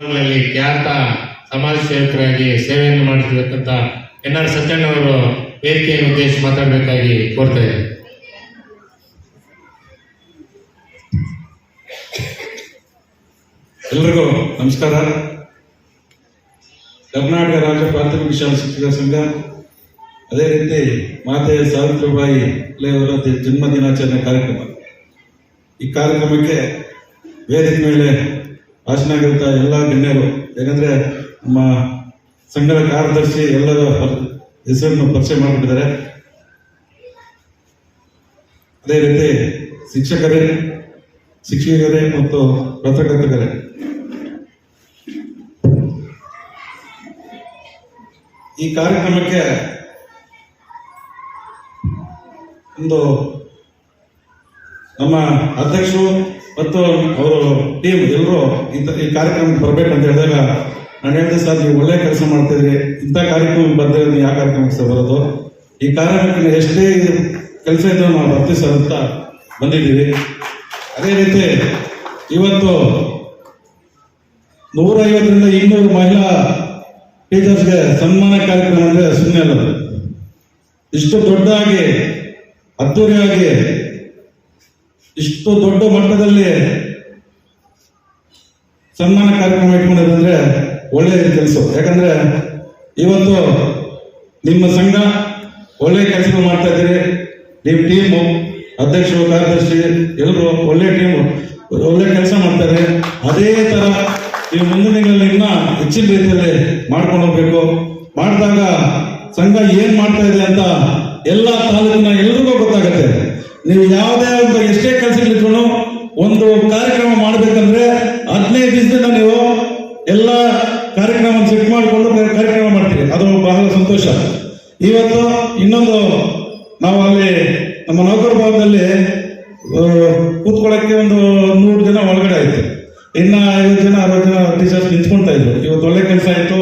ಖ್ಯಾತ ಸಮಾಜ ಸೇವಕರಾಗಿ ಸೇವೆಯನ್ನು ಮಾಡುತ್ತಿರತಕ್ಕಂಥ ಎನ್ ಆರ್ ಸತ್ಯಣ್ಣವರು ವೇದಿಕೆಯನ್ನು ಉದ್ದೇಶಿಸಿ ಮಾತಾಡಬೇಕಾಗಿ ಕೋರ್ತಾ ಇದ್ದಾರೆ ಎಲ್ರಿಗೂ ನಮಸ್ಕಾರ. ಕರ್ನಾಟಕ ರಾಜ್ಯ ಪ್ರಾಥಮಿಕ ಶಾಲಾ ಶಿಕ್ಷಕರ ಸಂಘ, ಅದೇ ರೀತಿ ಮಾತೆ ಸಾವಿತ್ರಿಬಾಯಿ ಅವರ ಜನ್ಮ ದಿನಾಚರಣೆ ಕಾರ್ಯಕ್ರಮ. ಈ ಕಾರ್ಯಕ್ರಮಕ್ಕೆ ವೇದಿಕೆ ಮೇಲೆ ಭಾಷಣ ಎಲ್ಲ ಗಣ್ಯರು, ಯಾಕಂದ್ರೆ ನಮ್ಮ ಸಂಘದ ಕಾರ್ಯದರ್ಶಿ ಎಲ್ಲರ ಹೆಸರನ್ನು ಪರಿಚಯ ಮಾಡಿಬಿಟ್ಟಿದ್ದಾರೆ. ಅದೇ ರೀತಿ ಶಿಕ್ಷಕರೇ ಶಿಕ್ಷಕರೇ ಮತ್ತು ಪತ್ರಕರ್ತಕರೇ ಈ ಕಾರ್ಯಕ್ರಮಕ್ಕೆ ಒಂದು ನಮ್ಮ ಅಧ್ಯಕ್ಷರು ಮತ್ತು ಅವರು ಟೀಮ್ ಎಲ್ಲರೂ ಇಂಥ ಈ ಕಾರ್ಯಕ್ರಮಕ್ಕೆ ಬರ್ಬೇಕಂತ ಹೇಳಿದಾಗ ನಾನು ಹೇಳಿದೆ ಸರ್ ನೀವು ಒಳ್ಳೆ ಕೆಲಸ ಮಾಡ್ತಿದ್ರಿ. ಇಂಥ ಕಾರ್ಯಕ್ರಮ ಬಂದರೆ ನೀವು ಯಾವ ಕಾರ್ಯಕ್ರಮಕ್ಕೆ ಸರ್ ಬರೋದು? ಈ ಕಾರ್ಯಕ್ರಮಕ್ಕೆ ಎಷ್ಟೇ ಕೆಲಸ ಇದ್ದರೂ ನಾವು ಬರ್ತೀವಿ ಸರ್ ಅಂತ ಬಂದಿದ್ದೀವಿ. ಅದೇ ರೀತಿ ಇವತ್ತು ನೂರೈವತ್ತರಿಂದ ಇನ್ನೂರು ಮಹಿಳಾ ಟೀಚರ್ಸ್ಗೆ ಸನ್ಮಾನ ಕಾರ್ಯಕ್ರಮ ಅಂದರೆ ಸುಮ್ಮನೆ. ಇಷ್ಟು ದೊಡ್ಡದಾಗಿ, ಅದ್ದೂರಿಯಾಗಿ ಇಷ್ಟು ದೊಡ್ಡ ಮಟ್ಟದಲ್ಲಿ ಸನ್ಮಾನ ಕಾರ್ಯಕ್ರಮ ಇಟ್ಕೊಂಡಿದ್ರೆ ಒಳ್ಳೆಯ ಕೆಲಸ. ಯಾಕಂದ್ರೆ ಇವತ್ತು ನಿಮ್ಮ ಸಂಘ ಒಳ್ಳೆ ಕೆಲಸ ಮಾಡ್ತಾ ಇದ್ದೀರಿ. ನಿಮ್ಮ ಟೀಮು ಅಧ್ಯಕ್ಷರು, ಕಾರ್ಯದರ್ಶಿ ಎಲ್ಲರೂ ಒಳ್ಳೆ ಟೀಮು ಒಳ್ಳೆ ಕೆಲಸ ಮಾಡ್ತಾರೆ ಅದೇ ತರ ನೀವು ಮುಂದಿನ ದಿನಗಳಲ್ಲಿ ಇನ್ನ ಹೆಚ್ಚಿನ ರೀತಿಯಲ್ಲಿ ಮಾಡ್ಕೊಂಡು ಹೋಗ್ಬೇಕು. ಮಾಡಿದಾಗ ಸಂಘ ಏನ್ ಮಾಡ್ತಾ ಇದೆ ಅಂತ ಎಲ್ಲ ತಾಲೂಕಿನ ಎಲ್ರಿಗೂ ಗೊತ್ತಾಗುತ್ತೆ. ನೀವು ಯಾವುದೇ ಒಂದು ಎಷ್ಟೇ ಕೆಲಸಗಳಿದ್ರು ಒಂದು ಕಾರ್ಯಕ್ರಮ ಮಾಡಬೇಕಂದ್ರೆ ಹದಿನೈದು ದಿನದಿಂದ ನೀವು ಎಲ್ಲ ಕಾರ್ಯಕ್ರಮ ಸೆಟ್ ಮಾಡಿಕೊಂಡು ಕಾರ್ಯಕ್ರಮ ಮಾಡ್ತೀವಿ ಅದು ಬಹಳ ಸಂತೋಷ. ಇವತ್ತು ಇನ್ನೊಂದು ನಾವು ಅಲ್ಲಿ ನಮ್ಮ ನೌಕರ ಭಾಗದಲ್ಲಿ ಕೂತ್ಕೊಳ್ಳಕ್ಕೆ ಒಂದು ನೂರು ಜನ ಒಳಗಡೆ ಆಯ್ತು. ಇನ್ನ ಐವತ್ತು ಜನ, ಅರವತ್ತು ಜನ ಟೀಚರ್ಸ್ ನಿಂತ್ಕೊಳ್ತಾ ಇದ್ರು. ಇವತ್ತು ಒಳ್ಳೆ ಕೆಲಸ ಆಯ್ತು.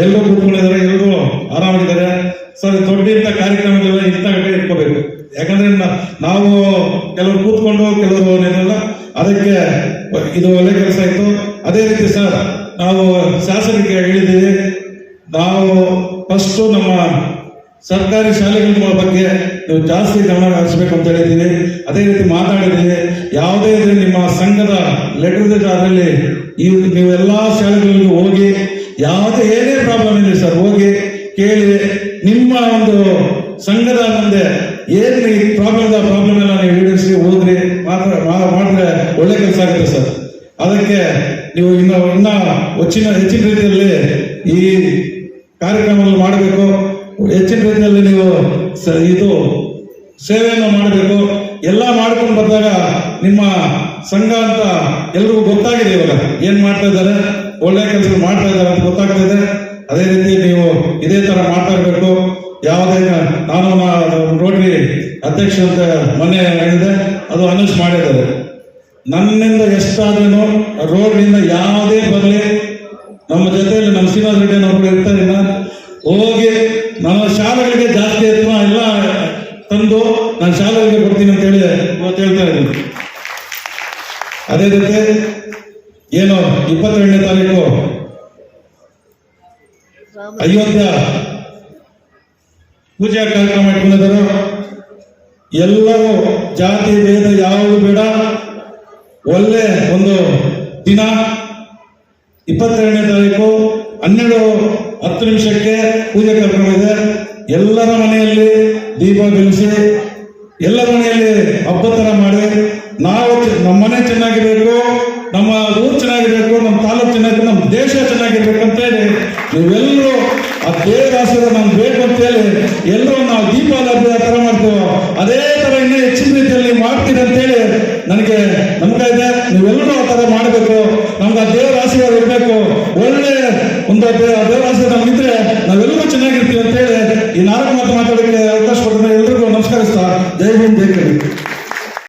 ಎಲ್ಲರೂ ಕೂತ್ಕೊಂಡಿದ್ದಾರೆ ಎಲ್ಲರೂ ಆರಾಮಾಗಿದ್ದಾರೆ. ಸರ್ ದೊಡ್ಡ ಇಂಥ ಕಾರ್ಯಕ್ರಮದಲ್ಲ ಇಂಥ ಗಂಟೆ ಇಟ್ಕೋಬೇಕು. ಯಾಕಂದ್ರೆ ನಾವು ಕೆಲವರು ಕೂತ್ಕೊಂಡು, ಕೆಲವರು ಏನಿಲ್ಲ, ಅದಕ್ಕೆ ಇದು ಒಳ್ಳೆ ಕೆಲಸ ಆಯ್ತು ಅದೇ ರೀತಿ ಸರ್, ನಾವು ಶಾಸನಕ್ಕೆ ಹೇಳಿದ್ದೀವಿ, ನಾವು ಫಸ್ಟ್ ನಮ್ಮ ಸರ್ಕಾರಿ ಶಾಲೆಗಳ ಬಗ್ಗೆ ನೀವು ಜಾಸ್ತಿ ಗಮನ ಹರಿಸಬೇಕು ಅಂತ ಹೇಳಿದ್ದೀವಿ. ಅದೇ ರೀತಿ ಮಾತಾಡಿದ್ದೀವಿ. ಯಾವುದೇ ಇದ್ರೆ ನಿಮ್ಮ ಸಂಘದ ಲೆಟರ್ ಅದರಲ್ಲಿ ನೀವು ನೀವೆಲ್ಲ ಶಾಲೆಗಳಿಗೂ ಹೋಗಿ, ಯಾವುದೇ ಏನೇ ಪ್ರಾಬ್ಲಮ್ ಇದೆ ಸರ್, ಹೋಗಿ ಕೇಳಿ ನಿಮ್ಮ ಒಂದು ಸಂಘದ ಮುಂದೆ ಏನು ಈ ಪ್ರಾಬ್ಲಮ್ ಪ್ರಾಬ್ಲಮ್ ಎಲ್ಲ ನೀವು ಈಡೇರಿಸಿ ಹೋದ್ರಿ ಮಾತ್ರ ಮಾಡಿದ್ರೆ ಒಳ್ಳೆ ಕೆಲಸ ಆಗುತ್ತೆ ಸರ್. ಅದಕ್ಕೆ ನೀವು ಇನ್ನು, ಇನ್ನ ಹೆಚ್ಚಿನ ಹೆಚ್ಚಿನ ರೀತಿಯಲ್ಲಿ ಈ ಕಾರ್ಯಕ್ರಮವನ್ನು ಮಾಡಬೇಕು. ಹೆಚ್ಚಿನ ರೀತಿಯಲ್ಲಿ ನೀವು ಇದು ಸೇವೆಯನ್ನು ಮಾಡಬೇಕು. ಎಲ್ಲ ಮಾಡ್ಕೊಂಡು ಬಂದಾಗ ನಿಮ್ಮ ಸಂಘ ಅಂತ ಎಲ್ರಿಗೂ ಗೊತ್ತಾಗಿದೆ ಇವಾಗ. ಏನ್ ಮಾಡ್ತಾ ಇದ್ದಾರೆ? ಒಳ್ಳೆ ಕೆಲಸ ಮಾಡ್ತಾ ಇದ್ದಾರೆ ಅಂತ ಗೊತ್ತಾಗ್ತಾ ಇದೆ. ಅದೇ ರೀತಿ ನೀವು ಇದೇ ತರ ಮಾಡ್ತಾ ಇರಬೇಕು. ಯಾವುದೇ ನಾನು ರೋಟರಿ ಅಧ್ಯಕ್ಷ ಅಂತ ಮೊನ್ನೆ ಹೇಳಿದೆ. ಅದು ಅನೌನ್ಸ್ ಮಾಡಿದ್ದಾರೆ. ನನ್ನಿಂದ ಎಷ್ಟಾದ್ರೂ ರೋಡ್ನಿಂದ ಯಾವುದೇ ಬರಲಿ, ನಮ್ಮ ಜೊತೆಯಲ್ಲಿ ನಮ್ಮ ಶ್ರೀನಿವಾಸ ರೆಡ್ಡಿ ಅವರು ಇರ್ತಾರೆ ಹೋಗಿ ನಮ್ಮ ಶಾಲೆಗಳಿಗೆ ಜಾಸ್ತಿ ಎತ್ತ ಎಲ್ಲ ತಂದು ನಾನು ಶಾಲೆಗಳಿಗೆ ಕೊಡ್ತೀನಿ ಅಂತ ಹೇಳಿ ಇವತ್ತು ಹೇಳ್ತಾ ಇದ್ದೀನಿ. ಅದೇ ರೀತಿ ಏನು ಇಪ್ಪತ್ತೆರಡನೇ ತಾರೀಕು ಅಯೋಧ್ಯ ಪೂಜಾ ಕಾರ್ಯಕ್ರಮ ಇಟ್ಕೊಂಡಿದ್ದಾರೆ? ಎಲ್ಲರೂ ಜಾತಿ ಭೇದ ಯಾವುದು ಬೇಡ. ಒಳ್ಳೆ ಒಂದು ದಿನ. ಇಪ್ಪತ್ತೆರಡನೇ ತಾರೀಕು, ಹನ್ನೆರಡು ಹತ್ತು ನಿಮಿಷಕ್ಕೆ ಪೂಜೆ ಕಾರ್ಯಕ್ರಮ ಇದೆ. ಎಲ್ಲರ ಮನೆಯಲ್ಲಿ ದೀಪ ಬೆಳೆಸಿ, ಎಲ್ಲರ ಮನೆಯಲ್ಲಿ ಹಬ್ಬ ಮಾಡಿ. ನಾವು ನಮ್ಮ ಮನೆ ಚೆನ್ನಾಗಿರ್ಬೇಕು. ಚೆನ್ನಾಗಿರ್ಬೇಕು ನಮ್ಮ ತಾಲೂಕು ಚೆನ್ನಾಗಿರ್ಬೇಕು ನಮ್ಮ ದೇಶ ಚೆನ್ನಾಗಿರ್ಬೇಕು ಅಂತ ಹೇಳಿ ನೀವೆಲ್ಲರೂ ಆ ದೇವರ ಆಶೀರ್ವಾದ ನಮ್ಗೆ ಬೇಕು ಅಂತ ಹೇಳಿ ಎಲ್ಲರೂ ನಾವು ದೀಪಾವಳಿ ಆ ತರ ಮಾಡ್ತೇವೆ, ಅದೇ ತರ ಇನ್ನೂ ಹೆಚ್ಚಿನ ರೀತಿಯಲ್ಲಿ ಮಾಡ್ತೀರಿ ಅಂತ ಹೇಳಿ ನನಗೆ ನಮ್ಗೆ ಇದೆ. ನೀವೆಲ್ಲರೂ ಆ ತರ ಮಾಡಬೇಕು. ನಮ್ಗೆ ಆ ದೇವರ ಆಶೀರ್ವಾದ ಇರಬೇಕು. ಒಳ್ಳೆ ಒಂದು ದೇವರ ಆಶೀರ್ವಾದ ನಮ್ಗಿದ್ರೆ ನಾವೆಲ್ಲರೂ ಚೆನ್ನಾಗಿರ್ತೀವಿ ಅಂತ ಹೇಳಿ ಈ ನಾಲ್ಕು ಮಾತು ಮಾತಾಡೋಕ್ಕೆ ಅವಕಾಶ ಕೊಟ್ಟಿದ್ರೆ ಎಲ್ರಿಗೂ ನಮಸ್ಕರಿಸ್ತಾ, ಜೈ